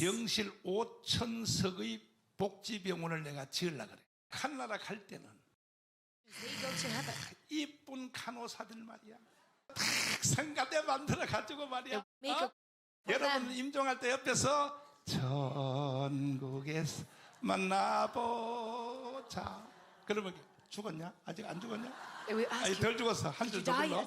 병실 5천석의 복지병원을 내가 지으려 그래. 한나라 갈 때는 이쁜 간호사들 말이야. 탁 상가대 만들어 가지고 말이야. 어? 여러분 임종할 때 옆에서 전국에서 만나보자. 그러면 죽었냐? 아직 안 죽었냐? 아니 덜 죽었어. 한줄 you 더 불러.